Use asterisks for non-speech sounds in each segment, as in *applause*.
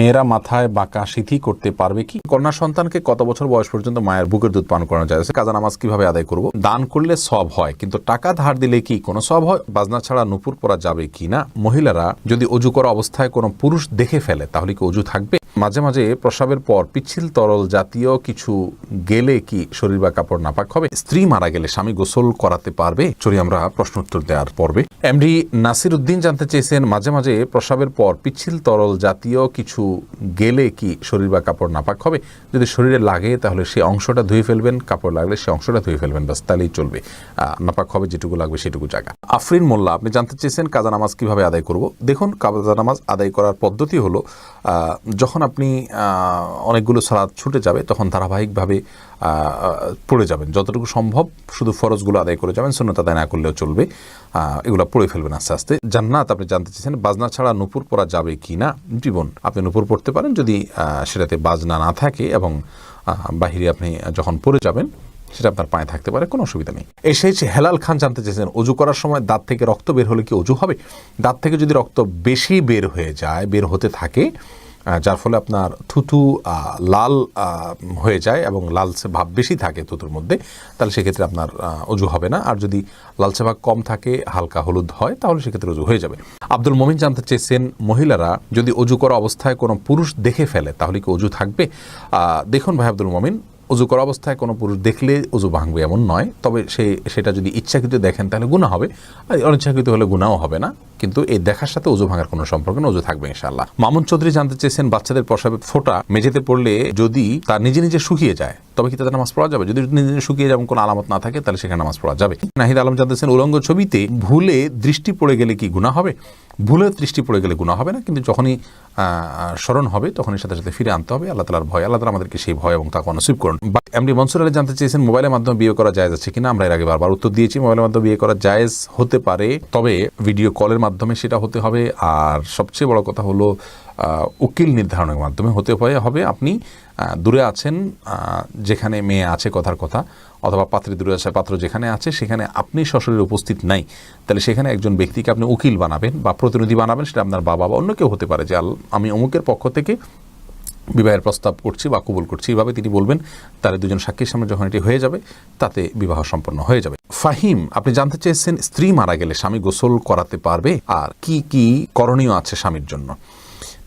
মেয়েরা মাথায় বাঁকা সিথি করতে পারবে কি? কন্যা সন্তানকে কত বছর বয়স পর্যন্ত মায়ের বুকের দুধ পান করানো যায়? কাজা নামাজ কীভাবে আদায় করব? দান করলে সব হয়, কিন্তু টাকা ধার দিলে কি কোনো সব হয়? বাজনা ছাড়া নুপুর পরা যাবে কি না? মহিলারা যদি অজু করা অবস্থায় কোনো পুরুষ দেখে ফেলে, তাহলে কি অজু থাকবে? মাঝে মাঝে প্রসাবের পর পিচ্ছিল তরল জাতীয় কিছু গেলে কি শরীর বা কাপড় নাপাক হবে? স্ত্রী মারা গেলে স্বামী গোসল করাতে পারবে? চলি আমরা প্রশ্ন উত্তর দেওয়ার পর্বে। এমডি নাসির উদ্দিন জানতে চেয়েছেন মাঝে মাঝে প্রসাবের পর পিচ্ছিল তরল জাতীয় কিছু গেলে কি শরীর বা কাপড় নাপাক হবে? যদি শরীরে লাগে তাহলে সে অংশটা ধুয়ে ফেলবেন কাপড় লাগলে সে অংশটা ধুয়ে ফেলবেন বাস তাহলেই চলবে। নাপাক হবে যেটুকু লাগবে সেটুকু জায়গা। আফরিন মোল্লা আপনি জানতে চেয়েছেন কাজা নামাজ কীভাবে আদায় করব? দেখুন কাজা নামাজ আদায় করার পদ্ধতি হলো আহ, যখন আপনি অনেকগুলো সালাদ ছুটে যাবে, তখন ধারাবাহিকভাবে পড়ে যাবেন। যতটুকু সম্ভব শুধু ফরজগুলো আদায় করে যাবেন শূন্যত আদায় না করলেও চলবে। এগুলো পড়ে ফেলবেন আস্তে আস্তে। জান্নাত আপনি জানতে চেয়েছেন, বাজনা ছাড়া নুপুর পরা যাবে কি না? জীবন, আপনি নুপুর পড়তে পারেন যদি সেটাতে বাজনা না থাকে এবং বাহিরে আপনি যখন পড়ে যাবেন, সেটা আপনার পায়ে থাকতে পারে, কোনো অসুবিধা নেই। এসেছে হেলাল খান জানতে চেয়েছেন অজু করার সময় দাঁত থেকে রক্ত বের হলে কি অজু হবে? দাঁত থেকে যদি রক্ত বেশি বের হয়ে যায়, বের হতে থাকে যার ফলে আপনার থুতু লাল হয়ে যায় এবং লালচে ভাব বেশি থাকে থুতুর মধ্যে, তাহলে সেক্ষেত্রে আপনার অজু হবে না। আর যদি লালচে ভাব কম থাকে, হালকা হলুদ হয়, তাহলে সেক্ষেত্রে অজু হয়ে যাবে। আব্দুল মমিন জানতে চেয়েছেন, মহিলারা যদি অজু করা অবস্থায় কোনো পুরুষ দেখে ফেলে, তাহলে কি অজু থাকবে? দেখুন ভাই আব্দুল মমিন অজু করা অবস্থায় কোনো পুরুষ দেখলে অজু ভাঙবে এমন নয়। তবে সে, সেটা যদি ইচ্ছাকৃত দেখেন, তাহলে গুণা হবে। আর অনিচ্ছাকৃত হলে গুণাও হবে না। কিন্তু এই দেখার সাথে অজু ভাঙার কোনো সম্পর্ক নেই অজু থাকবে ইনশাল্লাহ মামুন চৌধুরী জানতে চেয়েছেন, বাচ্চাদের প্রসাবে ফোটা মেঝেতে পড়লে যদি তার নিজে নিজে শুকিয়ে যায়, তবে কি তাদের নামাজ পড়া যাবে? যদি নিজে নিজে শুকিয়ে যেমন কোনো আলামত না থাকে, তাহলে সেখানে নামাজ পড়া যাবে। নাহিদ আলম জানতে চেয়েছেন, উলঙ্গ ছবিতে ভুলে দৃষ্টি পড়ে গেলে কি গুণা হবে? ভুলে দৃষ্টি পড়ে গেলে গুণা হবে না, কিন্তু যখনই স্মরণ হবে, তখনই সাথে সাথে ফিরে আনতে হবে। আল্লাহ তালার ভয়, আল্লাহ আমাদেরকে সেই ভয় এবং তাকে নসিব করুন। এমনি মনসুর আলী জানতে চেয়েছেন, মোবাইলের মাধ্যমে বিয়ে করা যায় আছে কিনা? আমরা এর আগে বারবার উত্তর দিয়েছি, মোবাইলের মাধ্যমে বিয়ে করা জায়েজ হতে পারে, তবে ভিডিও কলের মাধ্যমে সেটা হতে হবে। আর সবচেয়ে বড় কথা হলো উকিল নির্ধারণের মাধ্যমে হতে হয় হবে আপনি দূরে আছেন যেখানে মেয়ে আছে কথার কথা, অথবা পাত্রী দূরে আছে, পাত্র যেখানে আছে, সেখানে আপনি সশরীরে উপস্থিত নাই। তাহলে সেখানে একজন ব্যক্তিকে আপনি উকিল বানাবেন বা প্রতিনিধি বানাবেন, সেটা আপনার বাবা বা অন্য কেউ হতে পারে। যে আমি অমুকের পক্ষ থেকে বিবাহের প্রস্তাব করছি বা কবুল করছি, এইভাবে তিনি বলবেন তার দুজন সাক্ষীর সামনে যখন এটি হয়ে যাবে, তাতে বিবাহ সম্পন্ন হয়ে যাবে। ফাহিম, আপনি জানতে চেয়েছেন, স্ত্রী মারা গেলে স্বামী গোসল করাতে পারবে? আর কি কি করণীয় আছে স্বামীর জন্য?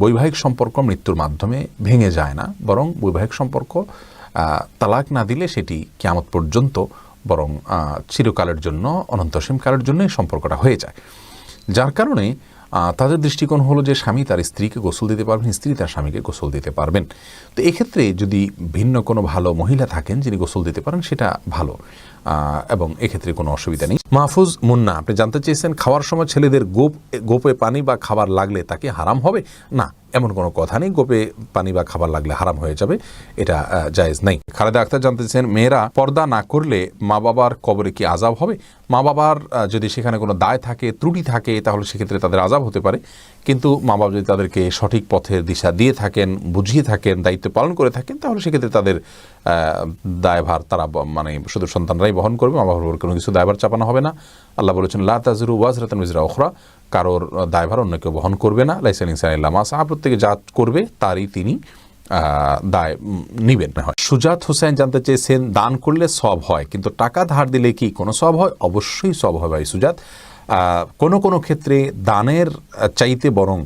বৈবাহিক সম্পর্ক মৃত্যুর মাধ্যমে ভেঙে যায় না, বরং বৈবাহিক সম্পর্ক তালাক না দিলে সেটি কেয়ামত পর্যন্ত, বরং চিরকালের জন্য, অনন্তসীমকালের জন্য সম্পর্কটা হয়ে যায়। যার কারণে তাদের দৃষ্টিকোণ হলো যে স্বামী তার স্ত্রীকে গোসল দিতে পারবেন, স্ত্রী তার স্বামীকে গোসল দিতে পারবেন। তো এক্ষেত্রে যদি ভিন্ন কোনো ভালো মহিলা থাকেন যিনি গোসল দিতে পারেন, সেটা ভালো। এবং এক্ষেত্রে কোনো অসুবিধা নেই। মাহফুজ মুন্না, আপনি জানতে চেয়েছেন, খাওয়ার সময় ছেলেদের গোপ, গোপে পানি বা খাবার লাগলে তাকে হারাম হবে? না এমন কোনো কথা নেই। গোপে পানি বা খাবার লাগলে হারাম হয়ে যাবে, এটা জায়েজ নেই। খালেদা আক্তার জানতে মেয়েরা পর্দা না করলে মা বাবার কবরে কি আজাব হবে? মা বাবার যদি সেখানে কোনো দায় থাকে, ত্রুটি থাকে, তাহলে সেক্ষেত্রে তাদের আজাব হতে পারে। কিন্তু মা বাবা যদি তাদেরকে সঠিক পথের দিশা দিয়ে থাকেন, বুঝিয়ে থাকেন, দায়িত্ব পালন করে থাকেন, তাহলে সেক্ষেত্রে তাদের দায়ভার তারা মানে শুধু সন্তানরাই বহন করবে, মা বাবার কোনো কিছু দায়ভার চাপানো হবে না। আল্লাহ বলেছেন, লা তাজরু ওয়াজরাতান মিজরা ওখরা কারোর দায়ভার অন্য কেউ বহন করবে না লাইসেন ইল্লামা সাহা প্রত্যেকে যা করবে তারই তিনি দায় নিবেন না হয়। সুজাত হোসেন জানতে চেয়েছেন, দান করলে সব হয়, কিন্তু টাকা ধার দিলে কি কোনো সব হয়? অবশ্যই সব হয় ভাই সুজাত। কোনো কোনো ক্ষেত্রে দানের চাইতে বরং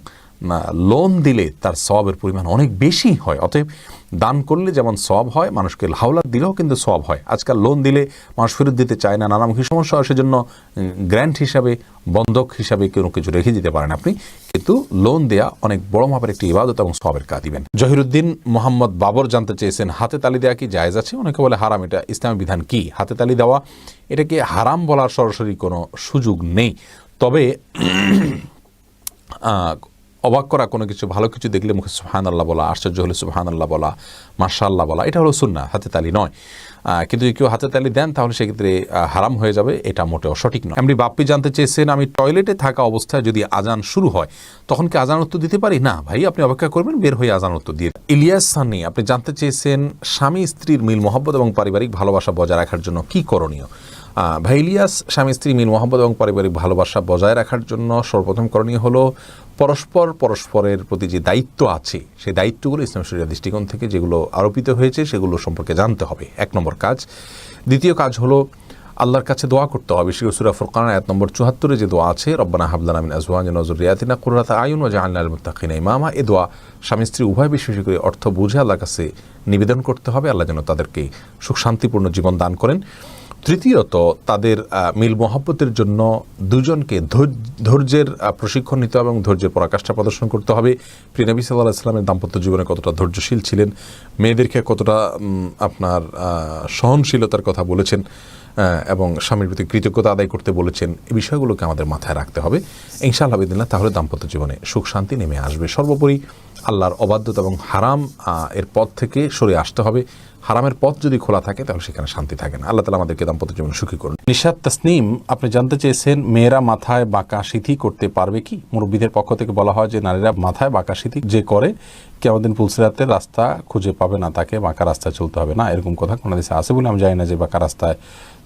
লোন দিলে তার সবের পরিমাণ অনেক বেশি হয়। অতএব দান করলে যেমন সব হয়, মানুষকে হাওলাত দিলেও কিন্তু সব হয়। আজকাল লোন দিলে মানুষ ফেরত দিতে চায় না নানামুখী সমস্যা হয়, সেজন্য গ্র্যান্ট হিসাবে, বন্ধক হিসাবে কোনো কিছু রেখে দিতে পারেন আপনি। কিন্তু লোন দেয়া অনেক বড় মাপের একটি ইবাদত এবং সবের কাজ দিবেন। জহিরুদ্দিন মোহাম্মদ বাবর জানতে চেয়েছেন, হাতে তালি দেওয়া কি জায়েজ আছে? অনেকে বলে হারাম, এটা ইসলামী বিধান কি? হাতে তালি দেওয়া, এটাকে হারাম বলার সরাসরি কোনো সুযোগ নেই। তবে *clears throat* অবাক করা কোনো কিছু, ভালো কিছু দেখলে মুখে সুহান আল্লাহ বলা, আশ্চর্য হলে সুহান আল্লাহ বলা মার্শা আল্লাহ বলা, এটা হলো সুন্না হাতে তালি নয়। কিন্তু যদি কেউ হাতে তালি দেন, তাহলে সেক্ষেত্রে হারাম হয়ে যাবে, এটা মোটেও সঠিক নয়। এমনি বাপ্পি জানতে চেয়েছেন, আমি টয়লেটে থাকা অবস্থায় যদি আজান শুরু হয়, তখন কি আজান উত্তর দিতে পারি? না, ভাই, আপনি অপেক্ষা করবেন, বের হয়ে আজান উত্তর দিয়ে ইলিয়াস সানি, আপনি জানতে চেয়েছেন স্বামী স্ত্রীর মিল, মহব্বত এবং পারিবারিক ভালোবাসা বজায় রাখার জন্য কি করণীয়? আহ, ভাই ইলিয়াস স্বামী স্ত্রী মিল মহব্বত এবং পারিবারিক ভালোবাসা বজায় রাখার জন্য সর্বপ্রথম করণীয় হলো পরস্পর পরস্পরের প্রতি যে দায়িত্ব আছে সেই দায়িত্বগুলো ইসলাম শরিয়া দৃষ্টিকোণ থেকে যেগুলো আরোপিত হয়েছে সেগুলো সম্পর্কে জানতে হবে। এক নম্বর কাজ। দ্বিতীয় কাজ হলো আল্লাহর কাছে দোয়া করতে হবে। করে সুরা ফুরকান আয়াত নম্বর চুহাত্তরে যে দোয়া আছে রব্বানা হাবলানা মিন আজওয়াজ নজরিয়াতিনা কুররাতা আয়ুন ওয়া জাআলনা লিল মুত্তাকিনা ইমামা এ দোয়া স্বামী স্ত্রী উভয় বিশেষ করে অর্থ বুঝে আল্লাহর কাছে নিবেদন করতে হবে। আল্লাহ যেন তাদেরকে সুখ শান্তিপূর্ণ জীবন দান করেন। তৃতীয়ত, তাদের মিল মহাব্বতের জন্য দুজনকে ধৈর্যের প্রশিক্ষণ নিতে হবে এবং ধৈর্যের পরাকাষ্ঠা প্রদর্শন করতে হবে। প্রিনবী সাল্লাহ ইসলামের দাম্পত্য জীবনে কতটা ধৈর্যশীল ছিলেন, মেয়েদেরকে কতটা আপনার সহনশীলতার কথা বলেছেন এবং স্বামীর প্রতি কৃতজ্ঞতা আদায় করতে বলেছেন, এই বিষয়গুলোকে আমাদের মাথায় রাখতে হবে। ইনশাআল্লাহ তাহলে দাম্পত্য জীবনে সুখ শান্তি নেমে আসবে। সর্বোপরি আল্লাহর অবাধ্যতা এবং হারাম এর পথ থেকে সরে আসতে হবে। হারামের পথ যদি খোলা থাকে, তাহলে সেখানে শান্তি থাকে না। আল্লাহ তালা আমাদেরকে দাম্পত্য জীবন সুখী করুন। নিশাদ তাসনিম, আপনি জানতে চেয়েছেন, মেয়েরা মাথায় বাঁকা সিথি করতে পারবে কি? মুরব্বীদের পক্ষ থেকে বলা হয় যে, নারীরা মাথায় বাঁকা সিথি যে করে কেমন পুলসিরাতে রাস্তা খুঁজে পাবে না, তাকে বাঁকা রাস্তায় চলতে হবে না। এরকম কথা কোনো দেশে আছে বলে আমি জানি না যে বাঁকা রাস্তায়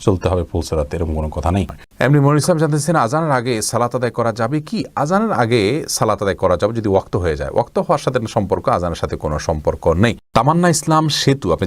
চলতে হবে পুলসিরাতে, এরকম কোনো কথা নেই। এমনি মনির ইসলাম জানতে চেয়েছেন আজানের আগে সালাত আদায় করা যাবে কি? আজানের আগে সালাত আদায় করা যাবে যদি ওয়াক্ত হয়ে যায়। ওয়াক্ত হওয়ার সাথে সম্পর্ক, আজানের সাথে কোনো সম্পর্ক নেই। তামান্না ইসলাম সেতু, আপনি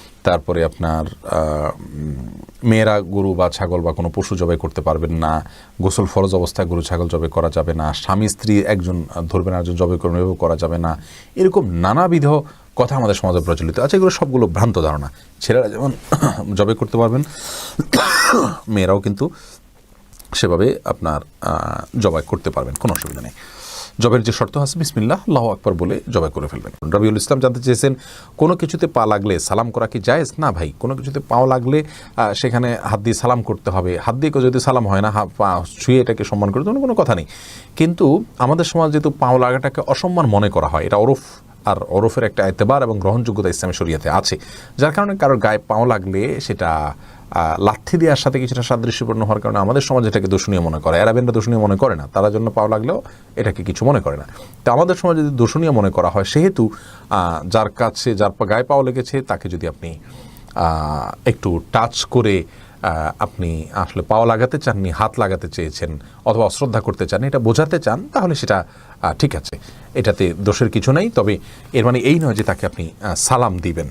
তারপরে আপনার মেয়েরা গরু বা ছাগল বা কোনো পশু জবাই করতে পারবেন না, গোসল ফরজ অবস্থায় গরু ছাগল জবাই করা যাবে না, স্বামী স্ত্রী একজন ধরবেন একজন জবাই করবেন, এভাবে করা যাবে না। এরকম নানাবিধ কথা আমাদের সমাজে প্রচলিত আছে, এগুলো সবগুলো ভ্রান্ত ধারণা। ছেলেরা যেমন *coughs* জবাই করতে পারবেন, *coughs* মেয়েরাও কিন্তু সেভাবে আপনার জবাই করতে পারবেন, কোনো অসুবিধা নেই। জবের যে শর্ত আছে, বিসমিল্লাহ, আল্লাহ আকবর বলে জবাই করে ফেলবেন। রবিউল ইসলাম জানতে চেয়েছেন, কোনো কিছুতে পা লাগলে সালাম করা কি জায়েজ? না ভাই, কোনো কিছুতে পাও লাগলে সেখানে হাত দিয়ে সালাম করতে হবে। হাত দিয়ে যদি সালাম হয় না পা ছুঁয়ে এটাকে সম্মান করতে কোনো কথা নেই। কিন্তু আমাদের সমাজ যেহেতু পাও লাগাটাকে অসম্মান মনে করা হয়, এটা ওরফ আর ওরফের একটা এতেবার এবং গ্রহণযোগ্যতা ইসলামী শরিয়াতে আছে। যার কারণে কারোর গায়ে পাও লাগলে সেটা লাথি দেওয়ার সাথে কিছুটা সাদৃশ্যপূর্ণ হওয়ার কারণে আমাদের সমাজ এটাকে দূষণীয় মনে করে। অ্যারাবেনরা দূষণীয় মনে করে না। তারা জন্য পাও লাগলেও এটাকে কিছু মনে করে না। তো আমাদের সমাজে যদি দূষণীয় মনে করা হয়, সেহেতু যার কাছে, যার গায়ে পাও লেগেছে, তাকে যদি আপনি একটু টাচ করে আপনি আসলে পাওয়া লাগাতে চাননি হাত লাগাতে চেয়েছেন অথবা অশ্রদ্ধা করতে চান, এটা বোঝাতে চান, তাহলে সেটা ঠিক আছে। এটাতে দোষের কিছু নেই, তবে এর মানে এই নয় যে তাকে আপনি সালাম দিবেন।